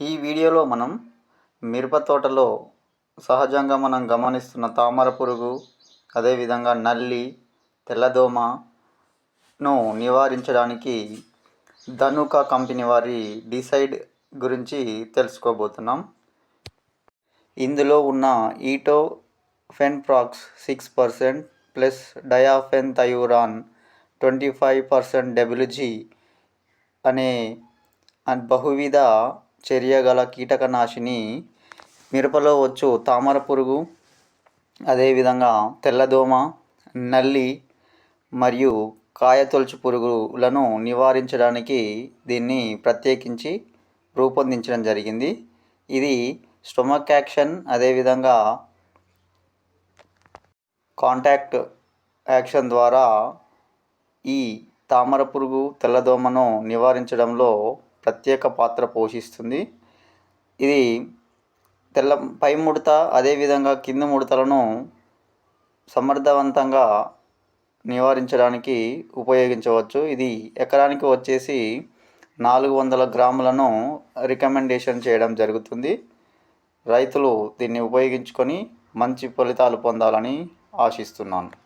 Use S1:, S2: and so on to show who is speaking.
S1: ఈ వీడియోలో మనం మిరప తోటలో సహజంగా మనం గమనిస్తున్న తామర పురుగు అదేవిధంగా నల్లి తెల్లదోమను నివారించడానికి ధనుక కంపెనీ వారి డిసైడ్ గురించి తెలుసుకోబోతున్నాం. ఇందులో ఉన్న etofenprox six percent plus diafenthiuron twenty five percent WG అనే బహువిధ చర్యగల కీటకనాశిని మిరపలో వచ్చు తామర పురుగు అదేవిధంగా తెల్లదోమ నల్లి మరియు కాయతొలుచు పురుగులను నివారించడానికి దీన్ని ప్రత్యేకించి రూపొందించడం జరిగింది. ఇది స్టొమక్ యాక్షన్ అదేవిధంగా కాంటాక్ట్ యాక్షన్ ద్వారా ఈ తామర పురుగు తెల్లదోమను నివారించడంలో ప్రత్యేక పాత్ర పోషిస్తుంది. ఇది తెల్ల పై ముడత అదేవిధంగా కింద ముడతలను సమర్థవంతంగా నివారించడానికి ఉపయోగించవచ్చు. ఇది ఎకరానికి వచ్చేసి నాలుగు వందల గ్రాములను రికమెండేషన్ చేయడం జరుగుతుంది. రైతులు దీన్ని ఉపయోగించుకొని మంచి ఫలితాలు పొందాలని ఆశిస్తున్నాను.